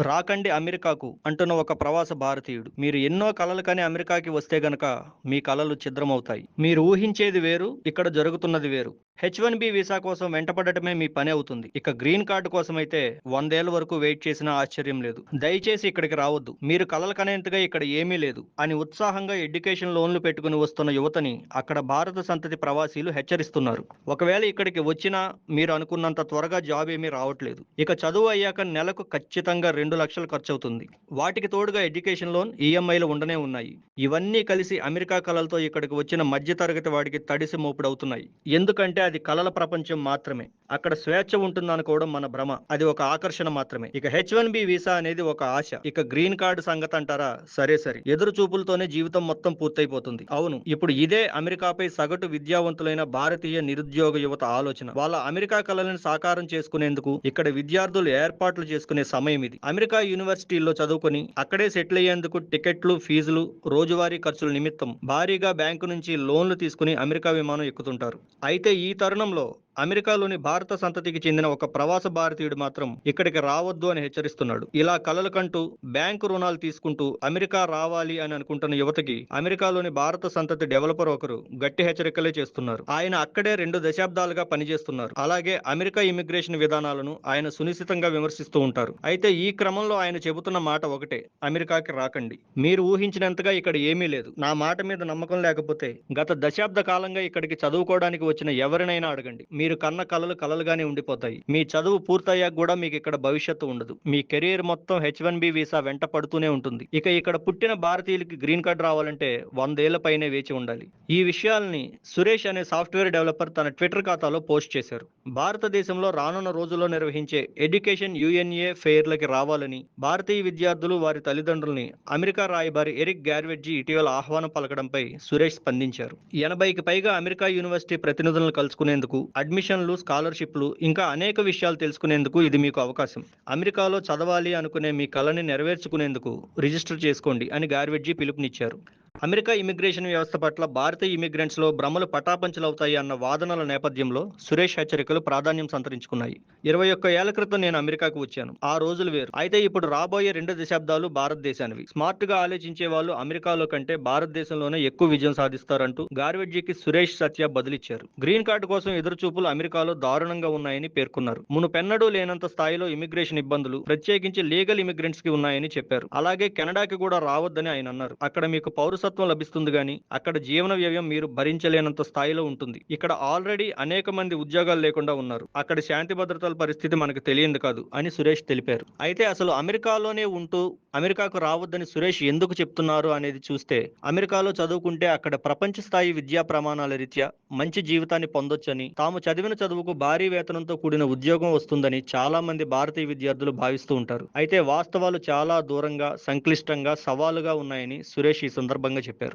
రాకండి అమెరికాకు అంటున్న ఒక ప్రవాస భారతీయుడు. మీరు ఎన్నో కలలు కానీ అమెరికాకి వస్తే గనక మీ కలలు ఛిద్రమవుతాయి. మీరు ఊహించేది వేరు ఇక్కడ జరుగుతున్నది వేరు. హెచ్ వన్ బి వీసా కోసం వెంటపడటమే మీ పని అవుతుంది. ఇక గ్రీన్ కార్డు కోసం అయితే వందేళ్ళ వరకు వెయిట్ చేసినా ఆశ్చర్యం లేదు. దయచేసి ఇక్కడికి రావద్దు. మీరు కలలు కనేంతగా ఇక్కడ ఏమీ లేదు. అని ఉత్సాహంగా ఎడ్యుకేషన్ లోన్లు పెట్టుకుని వస్తున్న యువతని అక్కడ భారత సంతతి ప్రవాసీలు హెచ్చరిస్తున్నారు. ఒకవేళ ఇక్కడికి వచ్చినా మీరు అనుకున్నంత త్వరగా జాబ్ ఏమీ రావట్లేదు. ఇక చదువు అయ్యాక నెలకు ఖచ్చితంగా రెండు లక్షలు ఖర్చు అవుతుంది వాటికి తోడుగా ఎడ్యుకేషన్ లోన్ ఈఎంఐలు ఉండనే ఉన్నాయి. ఇవన్నీ కలిసి అమెరికా కళలతో ఇక్కడికి వచ్చిన మధ్య తరగతి వాడికి తడిసి మోపుడవుతున్నాయి. ఎందుకంటే అది కళల ప్రపంచం మాత్రమే. అక్కడ స్వేచ్ఛ ఉంటుందనుకోవడం మన భ్రమ. అది ఒక ఆకర్షణ మాత్రమే. ఇక హెచ్ వన్ బి వీసా అనేది ఒక ఆశ. ఇక గ్రీన్ కార్డు సంగతి అంటారా? సరే సరే. ఎదురు చూపులతోనే జీవితం మొత్తం పూర్తయిపోతుంది. అవును. ఇప్పుడు ఇదే అమెరికాపై సగటు విద్యావంతులైన భారతీయ నిరుద్యోగ యువత ఆలోచన. వాళ్ళ అమెరికా కళలను సాకారం చేసుకునేందుకు ఇక్కడ విద్యార్థులు ఏర్పాట్లు చేసుకునే సమయం ఇది. అమెరికా యూనివర్సిటీల్లో చదువుకొని అక్కడే సెటిల్ అయ్యేందుకు టికెట్లు ఫీజులు రోజువారీ ఖర్చుల నిమిత్తం భారీగా బ్యాంకు నుంచి లోన్లు తీసుకుని అమెరికా విమానం ఎక్కుతుంటారు. అయితే ఈ తరుణంలో అమెరికాలోని భారత సంతతికి చెందిన ఒక ప్రవాస భారతీయుడు మాత్రం ఇక్కడికి రావద్దు అని హెచ్చరిస్తున్నాడు. ఇలా కలలు కంటూ బ్యాంకు రుణాలు తీసుకుంటూ అమెరికా రావాలి అని అనుకుంటున్న యువతకి అమెరికాలోని భారత సంతతి డెవలపర్ ఒకరు గట్టి హెచ్చరికలే చేస్తున్నారు. ఆయన అక్కడే రెండు దశాబ్దాలుగా పనిచేస్తున్నారు. అలాగే అమెరికా ఇమిగ్రేషన్ విధానాలను ఆయన సునిశ్చితంగా విమర్శిస్తూ ఉంటారు. అయితే ఈ క్రమంలో ఆయన చెబుతున్న మాట ఒకటే అమెరికాకి రాకండి. మీరు ఊహించినంతగా ఇక్కడ ఏమీ లేదు. నా మాట మీద నమ్మకం లేకపోతే గత దశాబ్ద కాలంగా ఇక్కడికి చదువుకోవడానికి వచ్చిన ఎవరినైనా అడగండి. మీరు కన్న కలలు కలలుగానే ఉండిపోతాయి. మీ చదువు పూర్తయ్యాక కూడా మీకు ఇక్కడ భవిష్యత్తు ఉండదు. మీ కెరీర్ మొత్తం హెచ్ వన్ బి వీసా వెంట పడుతూనే ఉంటుంది. ఇక ఇక్కడ పుట్టిన భారతీయులకి గ్రీన్ కార్డ్ రావాలంటే వందేళ్ళ పైనే వేచి ఉండాలి. ఈ విషయాల్ని సురేష్ అనే సాఫ్ట్వేర్ డెవలపర్ తన ట్విట్టర్ ఖాతాలో పోస్ట్ చేశారు. భారతదేశంలో రానున్న రోజుల్లో నిర్వహించే ఎడ్యుకేషన్ యుఎన్ఏ ఫెయిర్లకి రావాలని భారతీయ విద్యార్థులు వారి తల్లిదండ్రుల్ని అమెరికా రాయబారి ఎరిక్ గ్యార్వెడ్జీ ఇటీవల ఆహ్వానం పలకడంపై సురేష్ స్పందించారు. ఎనభైకి పైగా అమెరికా యూనివర్సిటీ ప్రతినిధులను కలుసుకునేందుకు అడ్మిషన్లు స్కాలర్షిప్లు ఇంకా అనేక విషయాలు తెలుసుకునేందుకు ఇది మీకు అవకాశం. అమెరికాలో చదవాలి అనుకునే మీ కళని నెరవేర్చుకునేందుకు రిజిస్టర్ చేసుకోండి అని గార్వెడ్జీ పిలుపునిచ్చారు. అమెరికా ఇమిగ్రేషన్ వ్యవస్థ పట్ల భారతీయ ఇమిగ్రెంట్స్లో భ్రమలు పటాపంచలవుతాయి అన్న వాదనల నేపథ్యంలో సురేష్ హెచ్చరికలు ప్రాధాన్యం సంతరించుకున్నాయి. ఇరవై ఒక్క ఏళ్ళ క్రితం నేను అమెరికాకు వచ్చాను. ఆ రోజులు వేరు. అయితే ఇప్పుడు రాబోయే రెండు దశాబ్దాలు భారతదేశానివి. స్మార్ట్గా ఆలోచించే వాళ్ళు అమెరికాలో కంటే భారతదేశంలోనే ఎక్కువ విజయం సాధిస్తారంటూ గార్వెడ్జీకి సురేష్ సత్య బదిలిచ్చారు. గ్రీన్ కార్డు కోసం ఎదురుచూపులు అమెరికాలో దారుణంగా ఉన్నాయని పేర్కొన్నారు. మునుపెన్నడూ లేనంత స్థాయిలో ఇమిగ్రేషన్ ఇబ్బందులు ప్రత్యేకించి లీగల్ ఇమిగ్రెంట్స్కి ఉన్నాయని చెప్పారు. అలాగే కెనడాకి కూడా రావద్దని ఆయన అన్నారు. అక్కడ మీకు మనస్తత్వం లభిస్తుంది కానీ అక్కడ జీవన వ్యయం మీరు భరించలేనంత స్థాయిలో ఉంటుంది. ఇక్కడ ఆల్రెడీ అనేక మంది ఉద్యోగాలు లేకుండా ఉన్నారు. అక్కడ శాంతి భద్రతల పరిస్థితి మనకు తెలియంది కాదు అని సురేష్ తెలిపారు. అయితే అసలు అమెరికాలోనే ఉంటూ అమెరికాకు రావద్దని సురేష్ ఎందుకు చెప్తున్నారు అనేది చూస్తే అమెరికాలో చదువుకుంటే అక్కడ ప్రపంచ స్థాయి విద్యా ప్రమాణాల రీత్యా మంచి జీవితాన్ని పొందొచ్చని తాము చదివిన చదువుకు భారీ వేతనంతో కూడిన ఉద్యోగం వస్తుందని చాలా మంది భారతీయ విద్యార్థులు భావిస్తూ ఉంటారు. అయితే వాస్తవాలు చాలా దూరంగా సంక్లిష్టంగా సవాలుగా ఉన్నాయని సురేష్ ఈ సందర్భంగా చెప్పారు.